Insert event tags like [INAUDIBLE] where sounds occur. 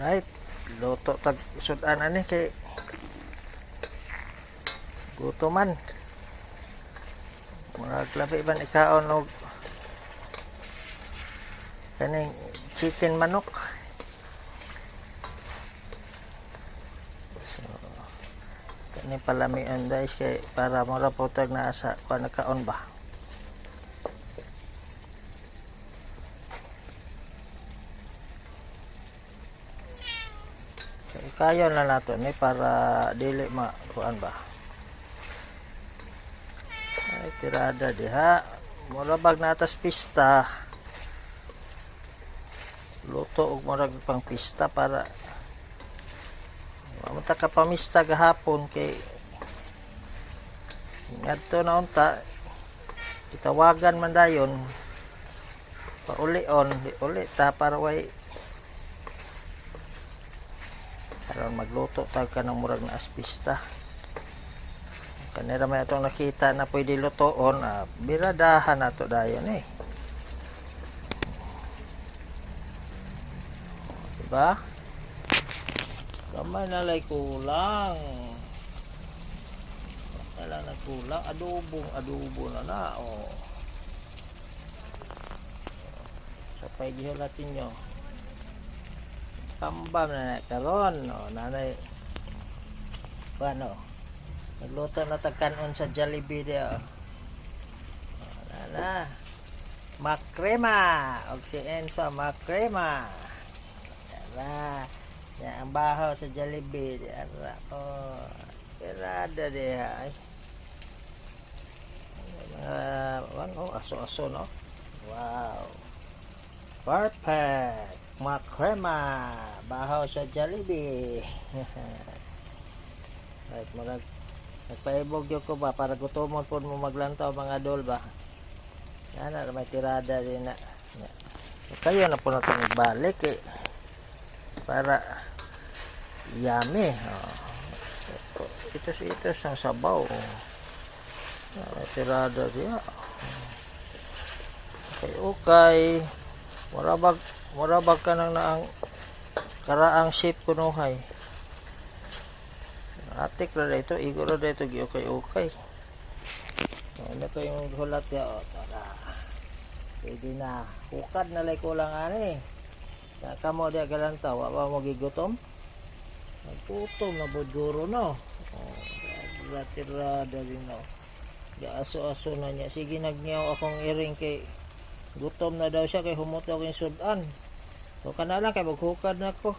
Right. Luto tag sudan ani kay guto man. Murag labi ban ikaon og kaning chicken manok. So, kani palamian guys kay para mura po tag naa sa nakaon ba. Kay kayo na nato ni para dili ma kuan ba. Ay tirada diha. Mura bag natas pista. Luto og murag pang pista para Wa ta ka pamista gahapon kay ngadto na unta itawagan man dayon paulion di uli ta para way karon magluto tag ka ng murag na aspista. Kanira may atong nakita na pwede lutoon ah, biradahan nato dayon eh. Diba? Gamay na lay kulang. Wala na kulang. Adobong adobo na na oh. sapay gihulatin nyo kambam na karon oh, nanay paano nagluto na tagkanon sa Jollibee di oh. oh nana makrema og si Enzo makrema Tara. Yan ang bahaw sa Jollibee. Tara. Oh. Pirada diha. Ay. Mga, ano, aso-aso, no? Wow. Perfect. Makrema. Bahaw sa Jollibee. [LAUGHS] right, marag nagpaibog yun ko ba para gutomon po mo maglantaw mga dol ba yan na may tirada din na kayo na po natin nagbalik eh para yummy oh. ito si ito sa sabaw oh. may tirada diya okay okay murabag murabag ka nang naang karaang shape kunuhay atik ra dito igo ra dito gi okay. Okay ano ko yung hulat ya o tara. Pwede na. Hukad na lay ko lang ani. Ya kamo dia galanta wa ba mo gigutom naggutom na budguro no? Oh latira dali no ya aso aso na niya. Sige nagnyaw akong iring kay gutom na daw siya kay humuto ako yung sudan. So kana lang kay maghukad na ko